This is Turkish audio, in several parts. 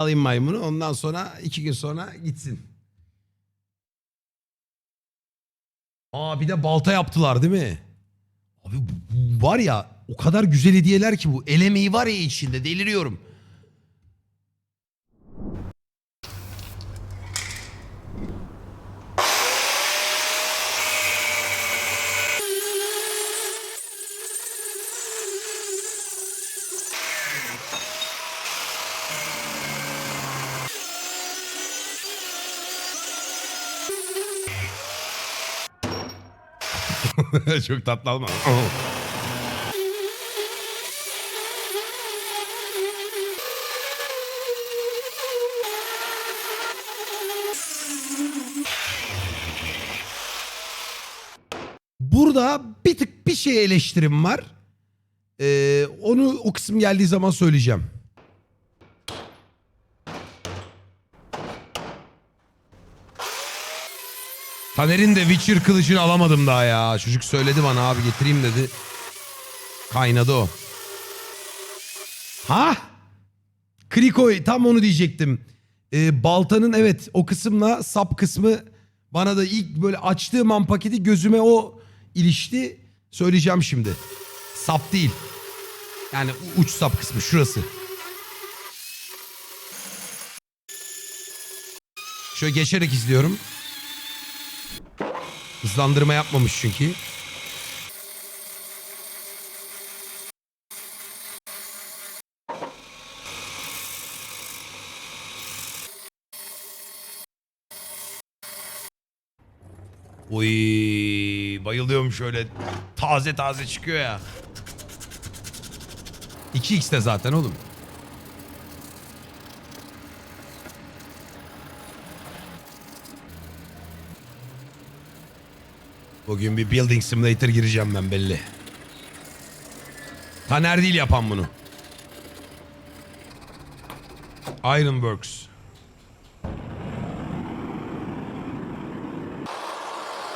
Alayım maymunu ondan sonra iki gün sonra gitsin. Aa bir de balta yaptılar değil mi? Abi bu- bu var ya o kadar güzel hediyeler ki bu. El emeği var ya içinde deliriyorum. Çok tatlı alma. Burada bir tık bir şey eleştirim var. Ee, onu o kısım geldiği zaman söyleyeceğim. Taner'in de Witcher kılıcını alamadım daha ya. Çocuk söyledi bana abi getireyim dedi. Kaynadı o. Ha? Krikoy tam onu diyecektim. Ee, baltanın evet o kısımla sap kısmı bana da ilk böyle açtığım an paketi gözüme o ilişti. Söyleyeceğim şimdi. Sap değil. Yani uç sap kısmı şurası. Şöyle geçerek izliyorum. Hızlandırma yapmamış çünkü. Oy bayılıyorum şöyle taze taze çıkıyor ya. 2x'te zaten oğlum. Bugün bir Building Simulator gireceğim ben belli. Taner değil yapan bunu. Ironworks.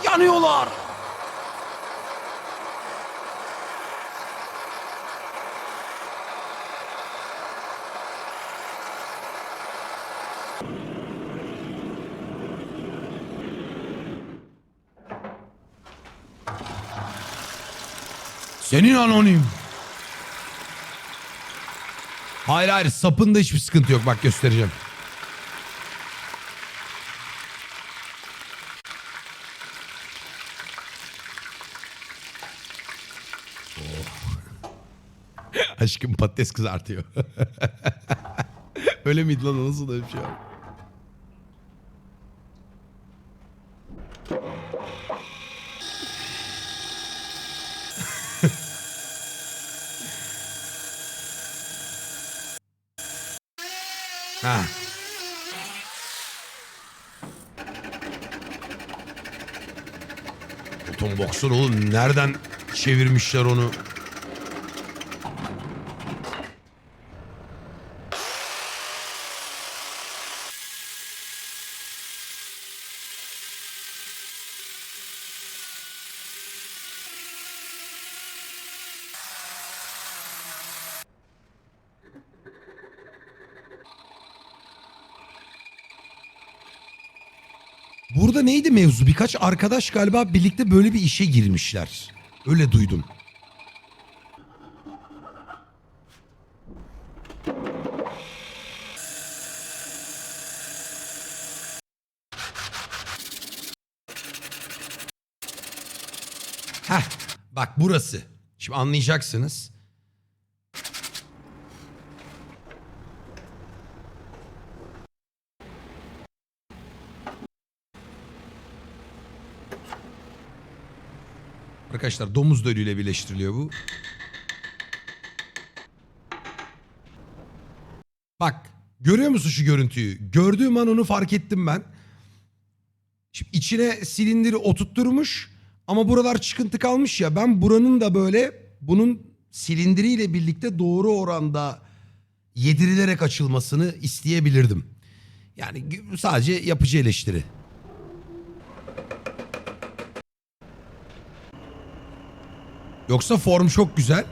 Yanıyorlar. Senin anonim. Hayır hayır sapında hiçbir sıkıntı yok bak göstereceğim. Oh. Aşkım patates kızartıyor. öyle miydi lan nasıl öyle bir şey var? Ha. Otom boksör oğlum nereden çevirmişler onu? Burada neydi mevzu? Birkaç arkadaş galiba birlikte böyle bir işe girmişler. Öyle duydum. Heh, bak burası. Şimdi anlayacaksınız. Arkadaşlar domuz dölüyle birleştiriliyor bu. Bak görüyor musun şu görüntüyü? Gördüğüm an onu fark ettim ben. Şimdi içine silindiri oturtturmuş ama buralar çıkıntı kalmış ya. Ben buranın da böyle bunun silindiriyle birlikte doğru oranda yedirilerek açılmasını isteyebilirdim. Yani sadece yapıcı eleştiri. Yoksa form çok güzel.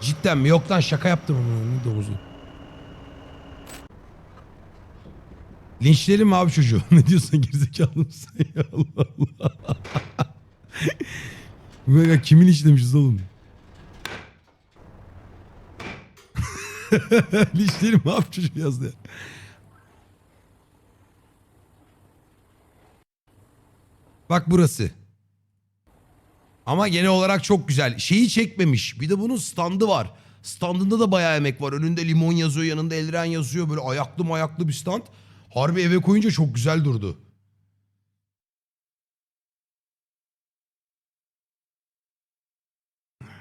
Cidden mi? Yok lan şaka yaptım ne domuzu. Linçleyelim mi abi çocuğu? ne diyorsun gerizekalı mısın? ya Allah Allah. Böyle kimin linçlemişiz oğlum? linçleyelim mi abi çocuğu yazdı ya. Bak burası. Ama genel olarak çok güzel. Şeyi çekmemiş. Bir de bunun standı var. Standında da bayağı emek var. Önünde limon yazıyor, yanında eldiren yazıyor. Böyle ayaklı mayaklı bir stand. Harbi eve koyunca çok güzel durdu.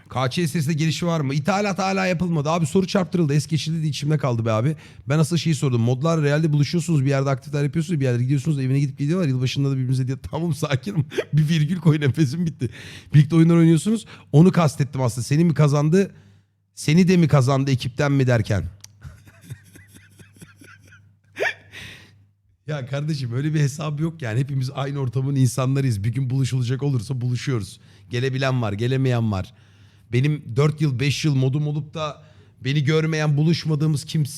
KÇSS'de gelişi var mı? İthalat hala yapılmadı. Abi soru çarptırıldı. Es geçildi de içimde kaldı be abi. Ben asıl şeyi sordum. Modlar realde buluşuyorsunuz. Bir yerde aktifler yapıyorsunuz. Bir yerde gidiyorsunuz. Evine gidip gidiyorlar. Yılbaşında da birbirinize diye tamam sakinim. bir virgül koy nefesim bitti. Birlikte oyunlar oynuyorsunuz. Onu kastettim aslında. Seni mi kazandı? Seni de mi kazandı ekipten mi derken? Ya kardeşim öyle bir hesabı yok yani. Hepimiz aynı ortamın insanlarıyız. Bir gün buluşulacak olursa buluşuyoruz. Gelebilen var, gelemeyen var. Benim 4 yıl, 5 yıl modum olup da beni görmeyen buluşmadığımız kimse